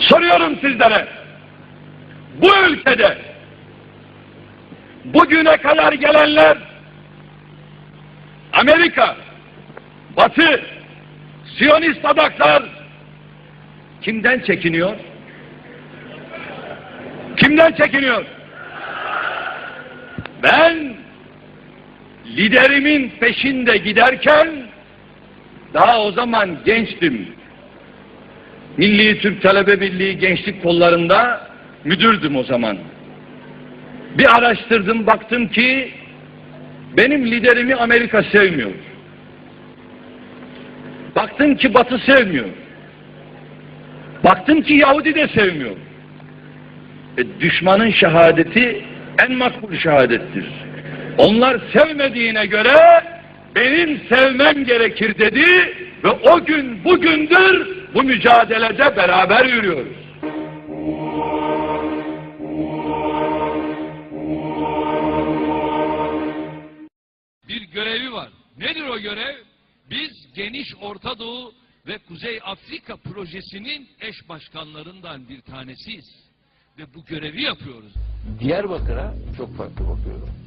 Soruyorum sizlere. Bu ülkede bugüne kadar gelenler Amerika, Batı, Siyonist adaklar kimden çekiniyor? Kimden çekiniyor? Ben liderimin peşinde giderken daha o zaman gençtim. Milli Türk Talebe Birliği Gençlik Kollarında müdürdüm o zaman. Bir araştırdım baktım ki benim liderimi Amerika sevmiyor. Baktım ki Batı sevmiyor. Baktım ki Yahudi de sevmiyor. E, düşmanın şehadeti en makbul şehadettir. Onlar sevmediğine göre benim sevmem gerekir dedi ve o gün bugündür bu mücadelede beraber yürüyoruz. bir görevi var. Nedir o görev? Biz geniş Orta Doğu ve Kuzey Afrika projesinin eş başkanlarından bir tanesiyiz. Ve bu görevi yapıyoruz. Diyarbakır'a çok farklı bakıyorum.